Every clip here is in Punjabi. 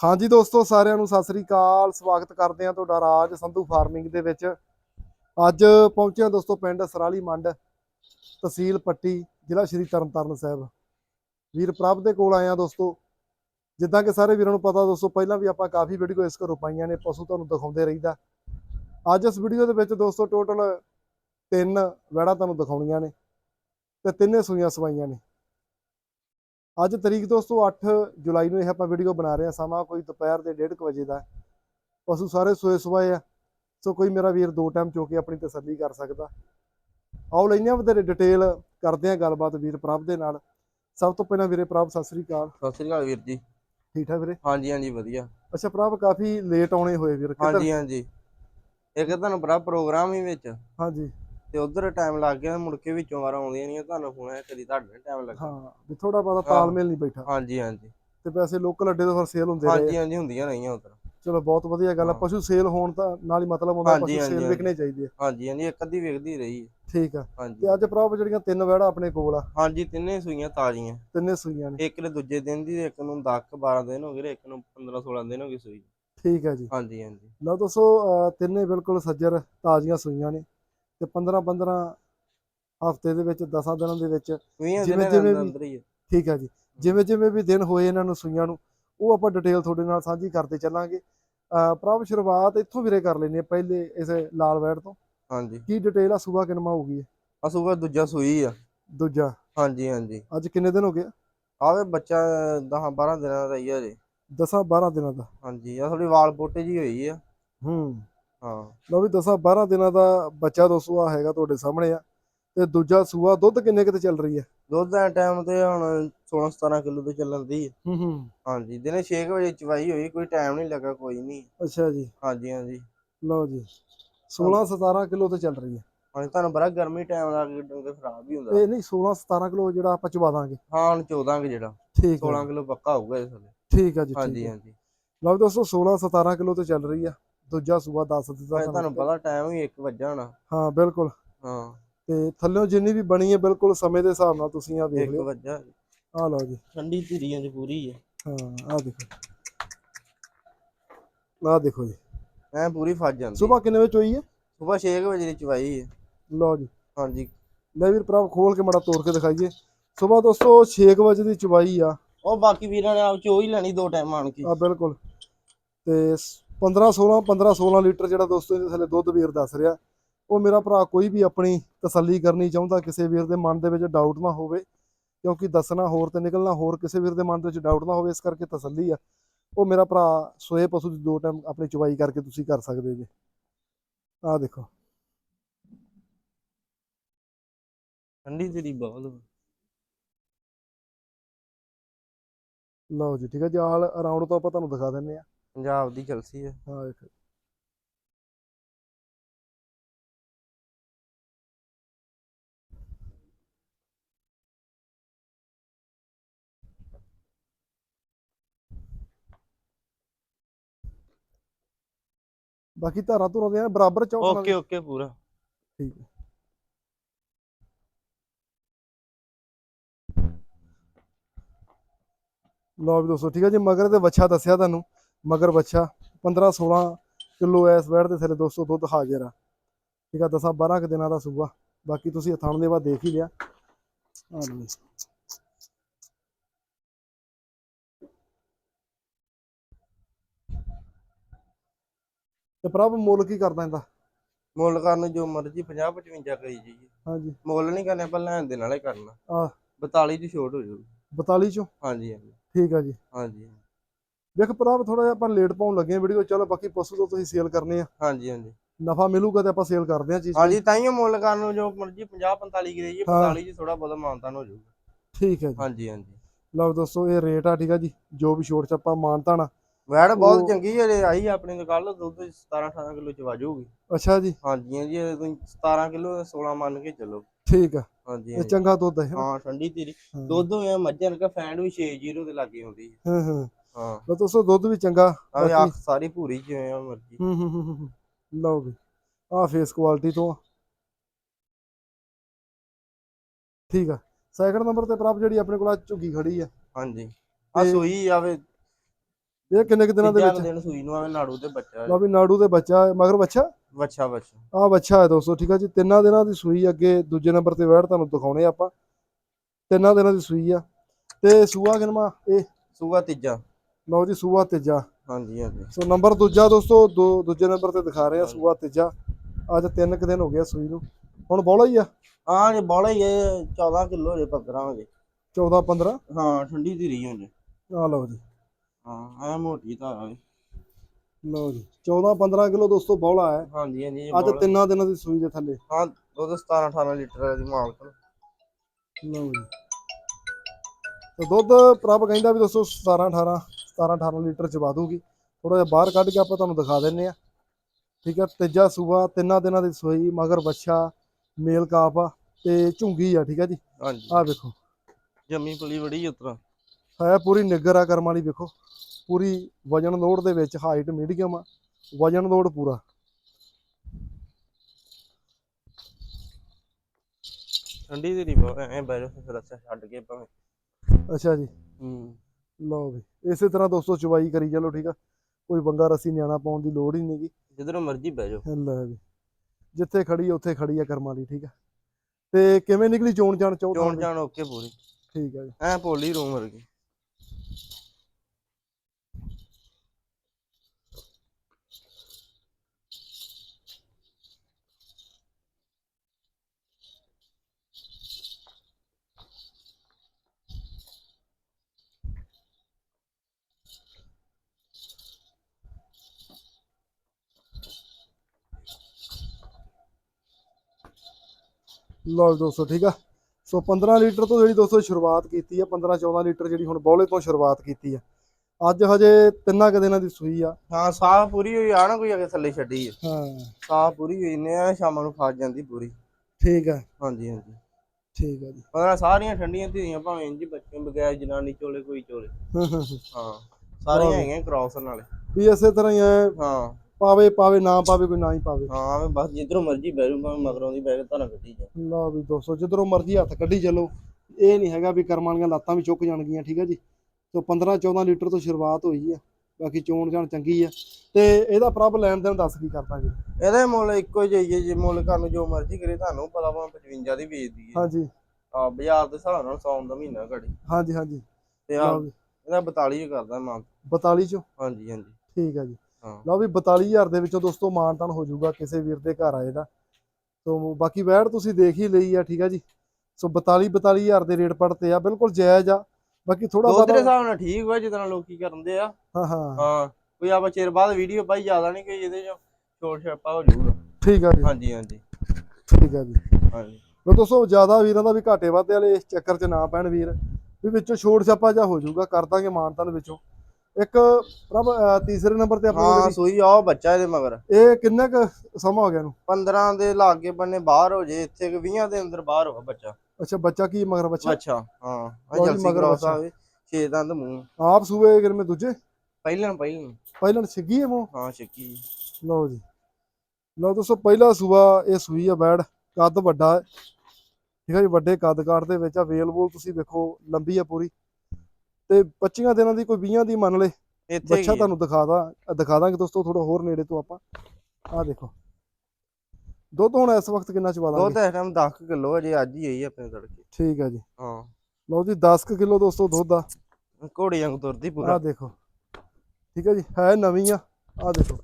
ਹਾਂਜੀ ਦੋਸਤੋ, ਸਾਰਿਆਂ ਨੂੰ ਸਤਿ ਸ੍ਰੀ ਅਕਾਲ। ਸਵਾਗਤ ਕਰਦੇ ਹਾਂ ਤੁਹਾਡਾ ਰਾਜ ਸੰਧੂ ਫਾਰਮਿੰਗ ਦੇ ਵਿੱਚ। ਅੱਜ ਪਹੁੰਚੇ ਹਾਂ ਦੋਸਤੋ ਪਿੰਡ ਸਰਾਲੀ ਮੰਡ, ਤਹਿਸੀਲ ਪੱਟੀ, ਜ਼ਿਲ੍ਹਾ ਸ਼੍ਰੀ ਤਰਨਤਾਰਨ ਸਾਹਿਬ। ਵੀਰ ਪ੍ਰਭ ਦੇ ਕੋਲ ਆਏ ਹਾਂ ਦੋਸਤੋ। ਜਿੱਦਾਂ ਕਿ ਸਾਰੇ ਵੀਰਾਂ ਨੂੰ ਪਤਾ ਦੋਸਤੋ, ਪਹਿਲਾਂ ਵੀ ਆਪਾਂ ਕਾਫੀ ਵੀਡੀਓ ਇਸ ਘਰੋਂ ਪਾਈਆਂ ਨੇ, ਪਸ਼ੂ ਤੁਹਾਨੂੰ ਦਿਖਾਉਂਦੇ ਰਹੀਦਾ। ਅੱਜ ਇਸ ਵੀਡੀਓ ਦੇ ਵਿੱਚ ਦੋਸਤੋ ਟੋਟਲ ਤਿੰਨ ਵੈੜਾਂ ਤੁਹਾਨੂੰ ਦਿਖਾਉਣੀਆਂ ਨੇ ਤੇ ਤਿੰਨੇ ਸੂਈਆਂ ਸਵਾਈਆਂ ਨੇ। ਅੱਜ ਤਰੀਕ ਦੋਸਤੋ 8 ਜੁਲਾਈ ਨੂੰ ਇਹ ਆਪਾਂ ਵੀਡੀਓ ਬਣਾ ਰਹੇ ਹਾਂ ਸਮਾਂ ਕੋਈ ਦੁਪਹਿਰ ਦੇ 1:30 ਵਜੇ ਦਾ। ਪਸ਼ੂ ਸਾਰੇ ਸੋਏ ਸਵਾਏ ਆ ਸੋ ਕੋਈ ਮੇਰਾ ਵੀਰ ਦੋ ਟਾਈਮ ਚੋ ਕੇ ਆਪਣੀ ਤਸੱਲੀ ਕਰ ਸਕਦਾ। ਆਓ ਲੈਂਦੇ ਹਾਂ ਵਧੇਰੇ ਡਿਟੇਲ ਕਰਦੇ ਹਾਂ ਗੱਲਬਾਤ ਵੀਰ ਪ੍ਰਭ ਦੇ ਨਾਲ। ਸਭ ਤੋਂ ਪਹਿਲਾਂ ਵੀਰੇ ਪ੍ਰਭ ਸਤਿ ਸ੍ਰੀ ਅਕਾਲ। ਸਤਿ ਸ੍ਰੀ ਅਕਾਲ ਵੀਰ ਜੀ। ਠੀਕ ਠਾਕ ਵੀਰੇ? ਹਾਂਜੀ ਹਾਂਜੀ ਵਧੀਆ। ਅੱਛਾ ਪ੍ਰਭ ਕਾਫੀ ਲੇਟ ਆਉਣੇ ਹੋਏ ਵੀਰ ਹਾਂਜੀ ਹਾਂਜੀ। ਇੱਕ ਤੁਹਾਨੂੰ ਬੜਾ ਪ੍ਰੋਗਰਾਮ ਹੀ ਵਿੱਚ। ਹਾਂਜੀ। ਤੇ ਉਧਰ ਟਾਈਮ ਲੱਗ ਗਿਆ ਮੁੜ ਕੇ ਵਿੱਚੋਂ ਵਾਰ ਆਉਂਦੀਆਂ ਨਹੀਂ ਤੁਹਾਨੂੰ ਫੋਨ ਆਇਆ ਕਦੀ ਤੁਹਾਡੇ ਟਾਈਮ ਲੱਗਾ ਹਾਂ ਵੀ ਥੋੜਾ ਬਹੁਤਾ ਤਾਲਮੇਲ ਨਹੀਂ ਬੈਠਾ। ਹਾਂਜੀ ਹਾਂਜੀ। ਤੇ ਵੈਸੇ ਲੋਕਲ ਅੱਡੇ ਤੋਂ ਫਿਰ ਸੇਲ ਹੁੰਦੇ ਰਹੇ। ਹਾਂਜੀ ਹਾਂਜੀ ਹੁੰਦੀਆਂ ਰਹੀਆਂ ਉਧਰ। ਚਲੋ ਬਹੁਤ ਵਧੀਆ ਗੱਲ ਆ। ਪਸ਼ੂ ਸੇਲ ਹੋਣ ਤਾਂ ਨਾਲ ਹੀ ਮਤਲਬ ਹੁੰਦਾ ਪਸ਼ੂ ਸੇਲ। ਵਿਕਣੇ ਚਾਹੀਦੇ ਆ। ਹਾਂਜੀ ਹਾਂਜੀ ਇੱਕ ਅੱਧੀ ਵੇਖਦੀ ਰਹੀ। ਠੀਕ ਆ। ਤੇ ਅੱਜ ਪ੍ਰਭ ਜਿਹੜੀਆਂ ਤਿੰਨ ਵੈੜਾ ਆਪਣੇ ਕੋਲ ਆ। ਹਾਂਜੀ ਤਿੰਨੇ ਸੂਈਆਂ ਤਾਜ਼ੀਆਂ। ਤਿੰਨੇ ਸੂਈਆਂ ਨੇ। ਇੱਕ ਨੇ ਦੂਜੇ ਦਿਨ ਦੀ ਇੱਕ ਨੂੰ 10 12 ਦਿਨ ਹੋ ਗਏ ਇੱਕ ਨੂੰ 15 16 ਦਿਨ ਹੋ ਗਏ ਸੂਈ। ਠੀਕ ਆ ਜੀ। ਹਾਂਜੀ ਹਾਂਜੀ। ਲਓ ਦੋਸਤੋ ਅਹ ਤਿੰਨੇ ਬਿਲਕੁਲ ਸੱਜਰ ਤਾਜ਼ੀਆਂ ਸੂਈਆਂ ਨੇ। ਤੇ 15 15 ਹਫ਼ਤੇ ਦੇ ਵਿੱਚ 10 ਦਿਨਾਂ ਦੇ ਵਿੱਚ 20 ਜਿਵੇਂ- ਜਿਵੇਂ ਵੀ- ਹੀ ਹੈ। ਠੀਕ ਆ ਜੀ। ਜਿਵੇਂ ਜਿਵੇਂ ਵੀ ਦਿਨ ਹੋਏ ਇਹਨਾਂ ਨੂੰ ਸੂਈਆਂ ਨੂੰ ਉਹ ਆਪਾਂ ਡਿਟੇਲ ਤੁਹਾਡੇ ਨਾਲ ਸਾਂਝੀ ਕਰਦੇ ਚੱਲਾਂਗੇ। ਪ੍ਰਭ ਸ਼ੁਰੂਆਤ ਇੱਥੋਂ ਵੀਰੇ ਕਰ ਲੈਣੀ ਹੈ ਪਹਿਲੇ ਇਸ ਲਾਲ ਵੈੜ ਤੋਂ। ਹਾਂਜੀ। ਕੀ ਡਿਟੇਲ ਆ ਸੂਬਾ ਕਿਨਮਾ ਹੋਊਗੀ? ਆ ਸੂਗਾ ਦੂਜਾ ਸੂਈ ਆ। ਦੂਜਾ। ਹਾਂਜੀ ਹਾਂਜੀ। ਅੱਜ ਕਿੰਨੇ ਦਿਨ ਹੋ ਗਏ? ਆਵੇ ਬੱਚਾ 10 12 ਦਿਨਾਂ ਦਾ ਹੀ ਆ ਜੇ 10 12 ਦਿਨਾਂ ਦਾ। ਹਾਂਜੀ ਆ ਥੋੜੀ ਵਾਲ ਪੋਟੇ ਜੀ ਹੋਈ ਆ। ਹੂੰ। ਹਾਂ। ਲਓ ਵੀ 10 12 ਦਿਨਾਂ ਦਾ ਬੱਚਾ ਦੋਸਤੋ ਆ ਹੈਗਾ ਤੁਹਾਡੇ ਸਾਹਮਣੇ ਆ ਤੇ ਦੂਜਾ ਸੂਆ ਦੁੱਧ ਕਿੰਨੇ ਕਿਤੇ ਚੱਲ ਰਹੀ ਹੈ ਦੁੱਧ ਦਾ ਟਾਈਮ ਤੇ ਹੁਣ 16 17 ਕਿਲੋ ਤੇ ਚੱਲਣ ਦੀ ਹੈ। ਹੂੰ ਹੂੰ। ਹਾਂਜੀ ਦਿਨੇ 6 ਵਜੇ ਚਵਾਈ ਹੋਈ ਕੋਈ ਟਾਈਮ ਨਹੀਂ ਲੱਗਾ ਕੋਈ ਨਹੀਂ ਅੱਛਾ ਜੀ। ਹਾਂਜੀ ਹਾਂਜੀ। ਲਓ ਜੀ 16 17 ਕਿਲੋ ਤੇ ਚੱਲ ਰਹੀ ਹੈ ਹਾਂਜੀ ਤੁਹਾਨੂੰ ਬੜਾ ਗਰਮੀ ਟਾਈਮ ਲੱਗ ਕੇ ਡੰਗਰ ਖਰਾਬ ਵੀ ਹੁੰਦਾ। ਇਹ ਨਹੀਂ 16 17 ਕਿਲੋ ਜਿਹੜਾ ਆਪਾਂ ਚਵਾ ਦਾਂਗੇ। ਹਾਂ ਹੁਣ 14 ਕਿ ਜਿਹੜਾ। ਠੀਕ ਹੈ 16 ਕਿਲੋ ਪੱਕਾ ਹੋਊਗਾ ਇਸ ਵੇਲੇ ਠੀਕ ਹੈ ਜੀ ਹਾਂਜੀ ਹੈ ਹਾਂਜੀ ਲਓ ਦੋਸਤੋ 16 17 ਕਿਲੋ ਤੇ ਚੱਲ ਰਹੀ ਆ। ਦੂਜਾ ਸੂਆ 10 ਦਿੱਤਾ ਭਾਵੇਂ ਤੁਹਾਨੂੰ। ਤੁਹਾਨੂੰ। ਪਤਾ ਟਾਈਮ ਵੀ 1 ਵਜਾ ਹੋਣਾ। ਹਾਂ ਬਿਲਕੁਲ। ਹਾਂ। ਤੇ ਥੱਲਿਓਂ ਜਿੰਨੀ ਵੀ ਬਣੀ ਹੈ ਬਿਲਕੁਲ ਸਮੇਂ ਦੇ ਹਿਸਾਬ ਨਾਲ ਤੁਸੀਂ ਆ ਵੇਖ 1 ਲਿਓ। ਵਜਾ ਆ ਲਓ ਜੀ। ਠੰਡੀ ਧੀਰੀਆਂ ਚ ਪੂਰੀ ਹੈ ਹਾਂ ਆ ਦੇਖੋ। ਆ ਦੇਖੋ ਜੀ। ਐ ਪੂਰੀ ਫੱਜ ਜਾਂਦੀ। ਸਵੇਰ ਕਿੰਨੇ ਵਜੇ ਹੋਈ ਹੈ? ਸਵੇਰ 6 ਵਜੇ ਦੀ ਚਵਾਈ ਹੈ ਲਓ ਜੀ। ਹਾਂਜੀ। ਲੈ ਵੀਰ ਭਰਾ ਖੋਲ ਕੇ ਮੜਾ ਤੋੜ ਕੇ ਦਿਖਾਈਏ। ਸਵੇਰ ਦੋਸਤੋ 6 ਵਜੇ ਦੀ ਚਵਾਈ ਆ। ਉਹ ਬਾਕੀ ਵੀਰਾਂ ਨੇ ਆਪ ਚੋ ਹੀ ਲੈਣੀ ਦੋ ਟਾਈਮ ਆਣ ਕੇ। ਆ ਬਿਲਕੁਲ। ਤੇ 15 16 15 16 ਲੀਟਰ ਜਿਹੜਾ ਦੋਸਤੋ ਇਹਦੇ ਥੱਲੇ ਦੁੱਧ ਵੀਰ ਦੱਸ ਰਿਹਾ ਉਹ ਮੇਰਾ ਭਰਾ ਕੋਈ ਵੀ ਆਪਣੀ ਤਸੱਲੀ ਕਰਨੀ ਚਾਹੁੰਦਾ ਕਿਸੇ ਵੀਰ ਦੇ ਮਨ ਦੇ ਵਿੱਚ ਡਾਊਟ ਨਾ ਹੋਵੇ ਕਿਉਂਕਿ ਦੱਸਣਾ ਹੋਰ ਤੇ ਨਿਕਲਣਾ ਹੋਰ ਕਿਸੇ ਵੀਰ ਦੇ ਮਨ ਦੇ ਵਿੱਚ ਡਾਊਟ ਨਾ ਹੋਵੇ ਇਸ ਕਰਕੇ ਤਸੱਲੀ ਆ। ਉਹ ਮੇਰਾ ਭਰਾ ਸੋਏ ਪਸ਼ੂ ਦੀ ਦੋ ਟਾਈਮ ਆਪਣੀ ਚਵਾਈ ਕਰਕੇ ਤੁਸੀਂ ਕਰ ਸਕਦੇ ਜੇ। ਆਹ ਦੇਖੋ। ਠੰਡੀ ਧੀਰੀ ਬਹੁਤ। ਲਓ ਜੀ ਠੀਕ ਹੈ ਜੀ ਆਲ ਅਰਾਊਂਡ ਤੋਂ ਆਪਾਂ ਤੁਹਾਨੂੰ ਦਿਖਾ ਦਿੰਨੇ ਆ। ਪੰਜਾਬ ਦੀ ਜਲਸੀ ਹੈ। ਹਾਂ ਦੇਖੋ ਬਾਕੀ ਧਾਰਾਂ ਧੁਰਾਂ ਦੇ ਬਰਾਬਰ ਚੌਕ ਓਕੇ ਓਕੇ ਪੂਰਾ। ਠੀਕ। ਹੈ ਲਓ ਵੀ ਦੋਸਤੋ ਠੀਕ ਹੈ ਜੀ ਮਗਰ ਤੇ ਵੱਛਾ ਦੱਸਿਆ ਤੁਹਾਨੂੰ। ਮਗਰ ਵੱਛਾ 15 16 ਕਿਲੋ ਐਸ ਵੈੜ ਦੇ ਥੱਲੇ ਦੋਸਤੋ ਦੁੱਧ ਹਾਜ਼ਰ ਆ। ਠੀਕ ਆ 10 12 ਕੁ ਦਿਨਾਂ ਦਾ ਸੂਆ। ਬਾਕੀ ਤੁਸੀਂ ਥਣ ਦੇ ਬਾਅਦ ਦੇਖ ਹੀ ਲਿਆ। ਆ ਲਓ। ਤੇ ਪ੍ਰਭ ਮੁੱਲ ਕੀ ਕਰਦਾ ਇਹਦਾ? ਮੁੱਲ ਕਰਨ ਜੋ ਮਰਜ਼ੀ 50 55 ਕਰੀ ਜਾਈਏ। ਹਾਂਜੀ। ਮੁੱਲ ਨਹੀਂ ਕਰਨਾ ਆਪਾਂ ਲੈਣ ਦੇ ਨਾਲੇ ਕਰਨਾ। ਆਹ। 42 ਦੀ ਛੋਟ ਹੋ ਜਾਊਗੀ। 42 ਚੋਂ? ਹਾਂਜੀ ਹਾਂਜੀ। ਠੀਕ ਆ ਜੀ। ਹਾਂਜੀ। ਦੇਖ ਭਰਾ ਥੋੜਾ ਜਿਹਾ ਆਪਾਂ ਲੇਟ ਪਾਉਣ ਲੱਗੇ ਵੀਡੀਓ ਚਲੋ ਬਾਕੀ ਪਸ਼ੂ ਤੋਂ ਤੁਸੀਂ ਸੇਲ ਕਰਨੇ ਆ। ਹਾਂਜੀ ਹਾਂਜੀ। ਨਫਾ ਮਿਲੂਗਾ ਤੇ ਆਪਾਂ ਸੇਲ ਕਰਦੇ ਆ ਚੀਜ਼ ਹਾਂਜੀ ਤਾਂ ਹੀ ਮੁੱਲ ਕਰਨ ਨੂੰ ਜੋ ਮਰਜ਼ੀ 50 45 ਕੀ ਹਾਂ। 45 ਚ ਥੋੜਾ ਬਹੁਤਾ ਮਾਨਤਾਨ ਹੋ ਜਾਊਗਾ। ਠੀਕ ਹੈ ਜੀ। ਹਾਂਜੀ ਹਾਂਜੀ। ਲਓ ਦੋਸਤੋ ਇਹ ਰੇਟ ਆ ਠੀਕ ਆ ਜੀ। ਜੋ ਵੀ ਛੋਟ ਛੱਪਾ ਮਾਨਤਾਣਾ ਵੈੜ ਬਹੁਤ ਚੰਗੀ ਹੈ ਆਈ ਆਪਣੇ ਤੋਂ ਕੱਲ ਦੁੱਧ 17 18 ਕਿਲੋ ਚ ਵਾਜੂਗੀ ਅੱਛਾ ਜੀ। ਹਾਂਜੀ ਹਾਂਜੀ ਤੁਸੀਂ 17 ਕਿਲੋ 16 ਮੰਨ ਕੇ ਚੱਲੋ। ਠੀਕ ਆ। ਹਾਂਜੀ ਇਹ ਚੰਗਾ ਦੁੱਧ ਹੈ ਹਾਂ ਠੰਡੀ ਤੇਰੀ। ਦੁੱਧ ਹੋਇਆ ਮੱਝਾਂ ਦਾ ਫੈਂਡ ਵੀ 6-0 ਦੇ ਲਾਗੇ ਹੁੰਦੀ ਹੈ। ਹਾਂ ਹਾਂ। ਹਾਂ। ਲਓ ਦੋਸਤੋ ਦੁੱਧ ਵੀ ਚੰਗਾ। ਆਵੇ ਅੱਖ ਸਾਰੀ ਭੂਰੀ ਹੋਇਆ ਮਰਜ਼ੀ। ਹੂੰ ਹੂੰ ਹੂੰ ਲਓ ਵੀ ਆ ਫੇਸ ਕੁਆਲਿਟੀ ਤੋਂ। ਠੀਕ ਆ। ਸੈਕਿੰਡ ਨੰਬਰ ਤੇ ਪ੍ਰਾਪ ਜਿਹੜੀ ਆਪਣੇ ਕੋਲ ਆ ਝੁੱਗੀ ਖੜੀ ਆ। ਹਾਂਜੀ। ਆ ਤੇ- ਸੂਈ ਆਵੇ ਇਹ ਕਿੰਨੇ ਕੁ ਦਿਨਾਂ ਦੇ ਵਿੱਚ? ਦਿਨ ਸੂਈ ਨੂੰ ਆਵੇ ਨਾੜੂ ਤੇ ਬੱਚਾ ਲਓ ਵੀ ਨਾੜੂ ਦੇ ਬੱਚਾ ਮਗਰ ਬੱਚਾ? ਬੱਚਾ ਬੱਚਾ। ਆ ਬੱਚਾ ਹੈ ਦੋਸਤੋ ਠੀਕ ਆ ਜੀ। ਤਿੰਨਾਂ ਦਿਨਾਂ ਦੀ ਸੂਈ ਅੱਗੇ ਦੂਜੇ ਨੰਬਰ ਤੇ ਵੈੜ ਤੁਹਾਨੂੰ ਦਿਖਾਉਣੇ ਆਪਾਂ। ਤਿੰਨਾਂ ਦਿਨਾਂ ਦੀ ਸੂਈ ਆ। ਤੇ ਸੂਆ ਕਿਨਮਾ ਇਹ? ਸੂਆ ਤੀਜਾ। ਲਓ ਜੀ ਸੂਆ ਤੀਜਾ। ਹਾਂਜੀ ਹਾਂਜੀ। ਸੋ ਨੰਬਰ ਦੂਜਾ ਦੋਸਤੋ ਦੋ ਦੂਜੇ ਨੰਬਰ ਤੇ ਦਿਖਾ ਰਹੇ ਆ ਸੂਆ ਤੀਜਾ। ਅੱਜ ਤਿੰਨ ਕੁ ਦਿਨ ਹੋ ਗਿਆ ਸੂਈ ਨੂੰ। ਹੁਣ ਬੋਲਾ ਹੀ ਆ? ਹਾਂ ਜੇ ਬੋਲਾ ਹੀ ਇਹ 14 ਕਿਲੋ ਜੇ 15 ਹੋ ਜੇ 14 15 ਹਾਂ ਠੰਡੀ ਧੀਰੀ ਹੋ ਜੇ। ਆ ਲਓ ਜੀ। ਹਾਂ ਐ ਮੋਟੀ ਤਾਂ ਆਵੇ ਲਓ ਜੀ 14 15 ਕਿਲੋ ਦੋਸਤੋ ਬੋਲਾ ਹੈ। ਹਾਂਜੀ ਹਾਂਜੀ ਅੱਜ ਤਿੰਨਾਂ ਦਿਨਾਂ ਦੀ ਸੂਈ ਦੇ ਥੱਲੇ। ਹਾਂ ਦੁੱਧ 17 18 ਲੀਟਰ ਦੀ ਮਾਲਕ ਲਓ ਜੀ। ਤੇ ਦੁੱਧ ਪ੍ਰਭ ਕਹਿੰਦਾ ਵੀ ਦੋਸਤੋ 17 18 17 18 ਲੀਟਰ ਚਵਾ ਦੂਗੀ ਥੋੜਾ ਜਿਹਾ ਬਾਹਰ ਕੱਢ ਕੇ ਆਪਾਂ ਤੁਹਾਨੂੰ ਦਿਖਾ ਦਿੰਨੇ ਆ। ਠੀਕ ਆ ਤੀਜਾ ਸੂਆ ਤਿੰਨਾਂ ਦਿਨਾਂ ਦੀ ਸੂਈ ਮਗਰ ਬੱਚਾ ਮੇਲ ਕਾਪ ਆ ਤੇ ਝੁੰਗੀ ਆ ਠੀਕ ਆ ਜੀ? ਹਾਂਜੀ। ਆਹ ਵੇਖੋ। ਜੰਮੀ ਪਲੀ ਬੜੀ ਉਤਰਾ ਹੈ ਪੂਰੀ ਨਿੱਗਰ ਆ ਕਰਮ ਵਾਲੀ ਵੇਖੋ। ਪੂਰੀ ਵਜਨ ਲੋਡ ਦੇ ਵਿੱਚ ਹਾਈਟ ਮੀਡੀਅਮ ਆ। ਵਜਨ ਲੋਡ ਪੂਰਾ। ਠੰਡੀ ਧੀਰੀ ਬਹੁਤ ਐ ਜਾ ਫਿਰ ਅੱਛਾ ਛੱਡ ਕੇ ਭਾਵੇਂ। ਅੱਛਾ ਜੀ। ਹੂੰ। ਲਓ ਵੀ ਇਸੇ ਤਰ੍ਹਾਂ ਦੋਸਤੋ ਚਵਾਈ ਕਰੀ ਚਲੋ ਠੀਕ ਆ? ਕੋਈ ਬੰਗਾ ਰੱਸੀ ਨਿਆਣਾ ਪਾਉਣ ਦੀ ਲੋੜ ਹੀ ਨਹੀਂਗੀ ਜਿੱਧਰੋਂ ਮਰਜ਼ੀ ਬਹਿ ਜਾਓ। ਲੈ ਵੀ ਜਿੱਥੇ ਖੜੀ ਉੱਥੇ ਖੜੀ ਆ ਕਰਮ ਵਾਲੀ ਠੀਕ ਆ? ਤੇ ਕਿਵੇਂ ਨਿਕਲੀ ਚੋਣ ਜਾਣ ਚੌਥਾ ਚੋਣ ਜਾਣ ਓਕੇ ਪੂਰੀ। ਠੀਕ ਆ ਜੀ। ਐ ਪੋਲੀ ਰੂਮ ਵਰਗੀ। ਲਓ ਜੀ ਦੋਸਤੋ ਠੀਕ ਆ? ਸੋ 15 ਲੀਟਰ ਤੋਂ ਜਿਹੜੀ ਦੋਸਤੋ ਸ਼ੁਰੂਆਤ ਕੀਤੀ ਆ 15 14 ਲੀਟਰ ਜਿਹੜੀ ਹੁਣ ਬੌਲੇ ਤੋਂ ਸ਼ੁਰੂਆਤ ਕੀਤੀ ਆ। ਅੱਜ ਹਜੇ ਤਿੰਨਾਂ ਕੁ ਦਿਨਾਂ ਦੀ ਸੂਈ ਆ। ਹਾਂ ਸਾਹ ਪੂਰੀ ਹੋਈ ਆ ਨਾ ਕੋਈ ਅਗੇ ਥੱਲੇ ਛੱਡੀ ਹੈ ਹਾਂ। ਸਾਹ ਪੂਰੀ ਹੋਈ ਨੇ ਆ ਸ਼ਾਮਾਂ ਨੂੰ ਫਸ ਜਾਂਦੀ ਪੂਰੀ। ਠੀਕ ਆ। ਹਾਂਜੀ ਹਾਂਜੀ। ਠੀਕ ਆ ਜੀ। ਪਤਾ ਸਾਰੀਆਂ ਠੰਡੀਆਂ ਧੀਆਂ ਭਾਵੇਂ ਇੰਜ ਬੱਚੇ ਬਗੈਰ ਜਨਾਨੀ ਚੋਲੇ ਕੋਈ ਚੋਲੇ। ਹਾਂ, ਸਾਰੀਆਂ ਹੈਗੀਆਂ ਕ੍ਰਾਸ ਨਾਲੇ। ਵੀ ਇਸੇ ਤਰ੍ਹਾਂ ਹੀ ਐ। ਹਾਂ। ਪਾਵੇ ਪਾਵੇ ਨਾ ਪਾਵੇ ਕੋਈ ਨਾ ਹੀ ਪਾਵੇ। ਹਾਂ ਐਵੇਂ ਬਸ ਜਿੱਧਰੋਂ ਮਰਜ਼ੀ ਜਾਓ ਭਾਵੇਂ ਮਗਰੋਂ ਦੀ ਕੇ ਧਾਰਾਂ ਕੱਢੀ ਜਾ ਲਓ ਵੀ ਦੋਸਤੋ ਜਿੱਧਰੋਂ ਮਰਜ਼ੀ ਹੱਥ ਕੱਢੀ ਚੱਲੋ। ਇਹ ਨਹੀਂ ਹੈਗਾ ਵੀ ਕਰਮ ਵਾਲੀਆਂ ਲੱਤਾਂ ਵੀ ਚੁੱਕ ਜਾਣਗੀਆਂ ਠੀਕ ਹੈ ਜੀ? ਸੋ 15 14 ਲੀਟਰ ਤੋਂ ਸ਼ੁਰੂਆਤ ਹੋਈ ਆ। ਬਾਕੀ ਚੋਣ ਜਾਣ ਚੰਗੀ ਆ। ਤੇ ਇਹਦਾ ਪ੍ਰਭ ਲੈਣ ਦੇਣ ਦੱਸ ਕੀ ਕਰਦਾ ਜੀ? ਇਹਦੇ ਮੁੱਲ ਇੱਕੋ ਹੈ ਜੇ ਮੁੱਲ ਕਰਨ ਜੋ ਮਰਜ਼ੀ ਕਰੇ ਤੁਹਾਨੂੰ ਪਤਾ ਭਾਵੇਂ 55 ਦੀ ਵੇਚਦੀ ਹੈ ਹਾਂਜੀ ਆ ਬਾਜ਼ਾਰ ਦੇ ਹਿਸਾਬ ਨਾਲ ਸੌਣ ਦਾ ਮਹੀਨਾ ਘੜੀ। ਹਾਂਜੀ ਹਾਂਜੀ ਤੇ ਆ ਵੀ। ਇਹਦਾ 42 ਹੀ ਕਰਦਾ ਮਾਂ। 42 ਚੋਂ? ਹਾਂਜੀ ਹਾਂਜੀ। ਠੀਕ ਆ ਜੀ। ਲਓ ਵੀ 42000 ਦੇ ਵਿੱਚੋਂ ਦੋਸਤੋ ਮਾਨਤਾਨ ਹੋ ਜਾਊਗਾ ਕਿਸੇ ਵੀਰ ਦੇ ਘਰ ਆਏ ਦਾ ਸੋ ਬਾਕੀ ਵੈੜ ਤੁਸੀਂ ਦੇਖ ਹੀ ਲਈ ਆ ਠੀਕ ਆ ਜੀ। ਸੋ 42 42000 ਦੇ ਰੇਟ ਪੜਤੇ ਆ ਬਿਲਕੁਲ ਜਾਇਜ਼ ਆ। ਬਾਕੀ ਥੋੜਾ ਦੁੱਧ ਦੇ ਬਹੁਤਾ ਹਿਸਾਬ ਨਾਲ ਠੀਕ ਵਾ ਜਿੱਦਾਂ ਲੋਕੀ ਕਰਦੇ ਆ। ਹਾਂ ਹਾਂ। ਹਾਂ ਕੋਈ ਆਪਾਂ ਚਿਰ ਬਾਅਦ ਵੀਡੀਓ ਪਾਈ ਜ਼ਿਆਦਾ ਨਹੀਂ ਕਿ ਇਹਦੇ ਚ ਛੋਟ ਛਾਪਾ ਹੋ ਜਾਊਗਾ। ਠੀਕ ਆ ਜੀ। ਹਾਂਜੀ ਹਾਂਜੀ। ਠੀਕ ਆ ਜੀ। ਹਾਂਜੀ। ਲੋ ਦੋਸਤੋ ਜ਼ਿਆਦਾ ਵੀਰਾਂ ਦਾ ਵੀ ਘਾਟੇ ਵਾਧੇ ਵਾਲੇ ਇਸ ਚੱਕਰ 'ਚ ਨਾ ਪੈਣ ਵੀਰ। ਵੀ ਵਿੱਚੋਂ ਛੋੜ ਛਾਪਾ ਜਾ ਹੋ ਜਾਊਗਾ ਕਰ ਦਾਂਗੇ ਮਾਨਤਾਨ ਵਿੱਚੋਂ। ਇੱਕ ਪ੍ਰਭ ਅਹ ਤੀਸਰੇ ਨੰਬਰ ਤੇ ਆਪਣਾ ਹਾਂ ਸੂਈ ਆਓ ਬੱਚਾ ਇਹਦੇ ਮਗਰ। ਇਹ ਕਿੰਨਾ ਕੁ ਸਮਾਂ ਹੋ ਗਿਆ ਇਹਨੂੰ? 15 ਦੇ ਲਾਗੇ ਬੰਨੇ ਬਾਹਰ ਹੋ ਜੇ ਇੱਥੇ ਕਿ 20 ਦੇ ਅੰਦਰ ਬਾਹਰ ਹੋ ਬੱਚਾ। ਅੱਛਾ ਬੱਚਾ ਕੀ ਮਗਰ ਬੱਚਾ? ਅੱਛਾ ਹਾਂ ਆ ਲਓ ਜੀ, ਜਲਸੀ ਮਗਰ ਕਰਾਸ ਬੱਚਾ। ਆਵੇ ਛੇ ਦੰਦ ਮੂੰਹ। ਆਪ ਸੂਏ ਕਿਰਮੇ ਦੂਜੇ? ਪਹਿਲਾਂ ਪਹਿਲਾਂ ਪਹਿਲਾਂ ਛਿੱਗੀ ਹੈ ਮੂੰਹ? ਹਾਂ ਛੱਕੀ ਲਓ ਜੀ। ਲਓ ਦੋਸਤੋ ਪਹਿਲਾ ਸੂਆ ਇਹ ਸੂਈ ਆ ਬੈੜ ਕੱਦ ਵੱਡਾ ਹੈ। ਠੀਕ ਹੈ ਜੀ ਵੱਡੇ ਕੱਦ ਕਾਠ ਦੇ ਵਿੱਚ ਆ ਵੇਲ ਵੂਲ ਤੁਸੀਂ ਵੇਖੋ ਲੰਬੀ ਆ ਪੂਰੀ। ਤੇ 25 ਦਿਨਾਂ ਦੀ ਕੋਈ 20 ਦੀ ਮੰਨ ਲੈ। ਇੱਥੇ ਬੱਚਾ ਤੁਹਾਨੂੰ ਦਿਖਾ ਦਾਂ ਦਿਖਾ ਦਾਂਗੇ ਦੋਸਤੋ ਥੋੜਾ ਹੋਰ ਨੇੜੇ ਤੋਂ ਆਪਾਂ। ਆਹ ਦੇਖੋ। ਦੁੱਧ ਹੁਣ ਇਸ ਵਕਤ ਕਿੰਨਾ ਚਵਾ ਦੁੱਧ ਦਾਂਗੇ ਇਸ ਟਾਈਮ 10 ਕਿਲੋ ਅਜੇ ਅੱਜ ਹੀ ਆਈ ਆਪਣੇ ਤੜਕੇ। ਠੀਕ ਹੈ ਜੀ। ਹਾਂ। ਲਓ ਜੀ 10 ਕਿਲੋ ਦੋਸਤੋ ਦੁੱਧ ਆ। ਘੋੜੀ ਵਾਂਗ ਤੁਰਦੀ ਪੂਰਾ। ਆਹ ਦੇਖੋ। ਠੀਕ ਹੈ ਜੀ ਹੈ ਨਵੀਂ ਆ। ਆਹ ਦੇਖੋ।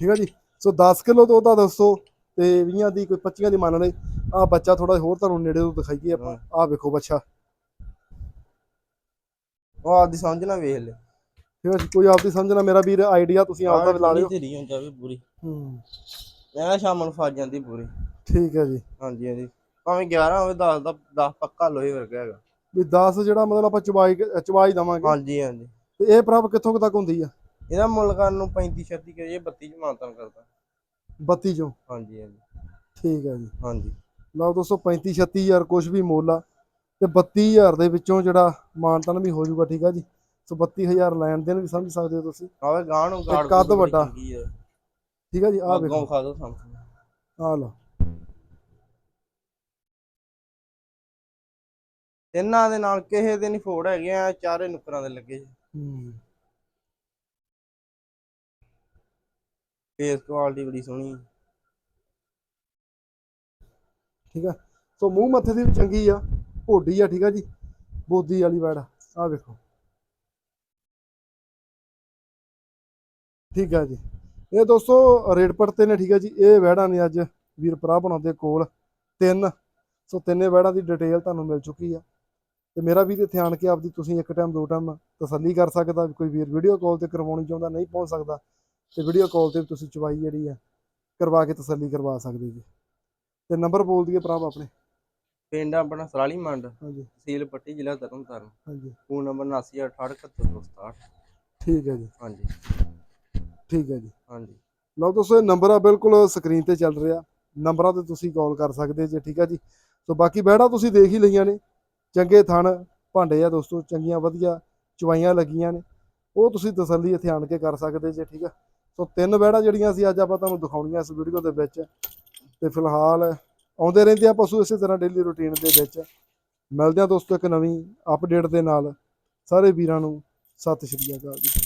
ਠੀਕ ਹੈ ਜੀ? ਸੋ 10 ਕਿਲੋ ਦੁੱਧ ਆ ਦੋਸਤੋ ਤੇ 20 ਦੀ ਕੋਈ 25 ਦੀ ਮੰਨ ਲਈ ਆ ਬੱਚਾ ਥੋੜਾ ਹੋਰ ਤੁਹਾਨੂੰ ਨੇੜੇ ਤੋਂ ਦਿਖਾਈਏ ਆਪਾਂ। ਆਹ ਵੇਖੋ ਬੱਚਾ। ਉਹ ਆਪਦੀ ਸਮਝ ਨਾ ਵੇਖ ਲੈ। ਠੀਕ ਹੈ ਜੀ? ਕੋਈ ਆਪਦੀ ਸਮਝਣਾ ਮੇਰਾ ਵੀਰ ਆਈਡੀਆ ਤੁਸੀਂ ਆਪਦਾ ਵੀ ਲਾ ਲਿਓ। ਢੇਰੀ ਹੋ ਜਾਵੇ ਪੂਰੀ। ਹੂੰ। ਐ ਸ਼ਾਮ ਨੂੰ ਫਸ ਜਾਂਦੀ ਪੂਰੀ। ਠੀਕ ਹੈ ਜੀ। ਹਾਂਜੀ ਹਾਂਜੀ। ਭਾਵੇਂ 11 ਹੋਵੇ 10 ਦਾ 10 ਪੱਕਾ ਲੋਹੇ ਵਰਗਾ ਹੈਗਾ। ਵੀ 10 ਜਿਹੜਾ ਮਤਲਬ ਆਪਾਂ ਚਵਾਈ ਚਵਾਈ ਦਵਾਂਗੇ। ਹਾਂਜੀ ਹਾਂਜੀ। ਤੇ ਇਹ ਪ੍ਰਭ ਕਿੱਥੋਂ ਤੱਕ ਹੁੰਦੀ ਆ? ਇਹਦਾ ਮੁੱਲ ਕਰਨ ਨੂੰ 35 36 ਕਰੀਏ 32 ਚ ਮਾਨਤਨ ਕਰਦਾ। 32 ਚੋਂ? ਹਾਂਜੀ ਹਾਂਜੀ। ਠੀਕ ਹੈ ਜੀ। ਹਾਂਜੀ। ਲਓ ਦੋਸਤੋ 35 36000 ਕੁਝ ਵੀ ਮੁੱਲ ਆ ਤੇ 32000 ਦੇ ਵਿੱਚੋਂ ਜਿਹੜਾ ਮਾਨਤਨ ਵੀ ਹੋ ਜਾਊਗਾ ਠੀਕ ਆ ਜੀ। ਸੋ 32000 ਲੈਣ ਦੇਣ ਵੀ ਸਮਝ ਸਕਦੇ ਹੋ ਤੁਸੀਂ। ਆਵੇ ਗਾਂ ਨੂੰ ਗਾੜ ਕੱਦ ਵੱਡਾ। ਠੀਕ ਆ ਜੀ ਅੱਗੋਂ ਵੇਖੋ। ਖਾ ਦੋ ਸਾਹਮਣੇ। ਆ ਲਓ। ਇਹਨਾਂ ਦੇ ਨਾਲ ਕਿਸੇ ਦੇ ਨਹੀਂ ਫੋੜ ਹੈਗੇ ਆ ਚਾਰੇ ਨੁਕਰਾਂ ਦੇ ਲੱਗੇ। ਹੂੰ। ਫੇਸ ਕੁਆਲਿਟੀ ਬੜੀ ਸੋਹਣੀ ਠੀਕ ਆ? ਸੋ ਮੂੰਹ ਮੱਥੇ ਦੀ ਵੀ ਚੰਗੀ ਆ। ਭੋਡੀ ਆ, ਠੀਕ ਆ ਜੀ? ਬੋਦੀ ਵਾਲੀ ਵੈੜ। ਆ ਵੇਖੋ। ਠੀਕ ਆ ਜੀ। ਇਹ ਦੋਸਤੋ, ਰੇਟ ਪੜਤੇ ਨੇ, ਠੀਕ ਆ ਜੀ? ਇਹ ਵੈੜਾਂ ਨੇ ਅੱਜ ਵੀਰ ਭਰਾ ਬਣਾਉਂਦੇ ਕੋਲ। ਤਿੰਨ। ਸੋ ਤਿੰਨੇ ਵੈੜਾਂ ਦੀ ਡਿਟੇਲ ਤੁਹਾਨੂੰ ਮਿਲ ਚੁੱਕੀ ਆ। ਤੇ ਮੇਰਾ ਵੀ ਇੱਥੇ ਆਣ ਕੇ ਆਪਦੀ ਤੁਸੀਂ ਇੱਕ ਟਾਈਮ ਦੋ ਟਾਈਮ ਤਸੱਲੀ ਕਰ ਸਕਦਾ। ਕੋਈ ਵੀਰ ਵੀਡੀਓ ਕਾਲ ਤੇ ਕਰਵਾਉਣੀ ਚਾਹੁੰਦਾ, ਨਹੀਂ ਪਹੁੰਚ ਸਕਦਾ। ਤੇ ਵੀਡੀਓ ਕਾਲ ਤੇ ਤੁਸੀਂ ਚਵਾਈ ਜਿਹੜੀ ਆ ਕਰਵਾ ਕੇ ਤਸੱਲੀ ਕਰਵਾ ਸਕਦੇ ਜੀ। ਤੇ ਨੰਬਰ ਬੋਲ ਦਈਏ ਭਰਾ ਆਪਣੇ। ਪਿੰਡ ਆਪਣਾ ਸਰਾਲੀ ਮੰਡ ਹਾਂਜੀ। ਤਹਿਸੀਲ ਪੱਟੀ ਜ਼ਿਲ੍ਹਾ ਤਰਨਤਾਰਨ। ਹਾਂਜੀ। ਫੋਨ ਨੰਬਰ 7968677267 ਠੀਕ ਹੈ ਜੀ। ਹਾਂਜੀ। ਠੀਕ ਹੈ ਜੀ। ਹਾਂਜੀ। ਲਓ ਦੋਸਤੋ ਇਹ ਨੰਬਰ ਆ ਬਿਲਕੁਲ ਸਕਰੀਨ ਤੇ ਚੱਲ ਰਿਹਾ। ਨੰਬਰਾਂ ਤੇ ਤੁਸੀਂ ਕਾਲ ਕਰ ਸਕਦੇ ਜੇ ਠੀਕ ਆ ਜੀ। ਸੋ ਬਾਕੀ ਬਹਿੜਾ ਤੁਸੀਂ ਦੇਖ ਹੀ ਲਈਆਂ ਨੇ। ਚੰਗੇ ਥਣ ਭਾਂਡੇ ਆ ਦੋਸਤੋ ਚੰਗੀਆਂ ਵਧੀਆ ਚਵਾਈਆਂ ਲੱਗੀਆਂ ਨੇ। ਉਹ ਤੁਸੀਂ ਤਸੱਲੀ ਇੱਥੇ ਆਣ ਕੇ ਕਰ ਸਕਦੇ ਜੇ ਠੀਕ ਆ। ਸੋ ਤਿੰਨ ਬਹਿੜਾ ਜਿਹੜੀਆਂ ਸੀ, ਅੱਜ ਆਪਾਂ ਤੁਹਾਨੂੰ ਦਿਖਾਉਣੀਆਂ ਇਸ ਵੀਡੀਓ ਦੇ ਵਿੱਚ। ਤੇ ਫਿਲਹਾਲ ਆਉਂਦੇ ਰਹਿੰਦੇ ਆ ਪਸ਼ੂ ਇਸੇ ਤਰ੍ਹਾਂ ਡੇਲੀ ਰੁਟੀਨ ਦੇ ਵਿੱਚ। ਮਿਲਦੇ ਆ ਦੋਸਤੋ ਇੱਕ ਨਵੀਂ ਅਪਡੇਟ ਦੇ ਨਾਲ। ਸਾਰੇ ਵੀਰਾਂ ਨੂੰ ਸਤਿ ਸ਼੍ਰੀ ਅਕਾਲ ਜੀ।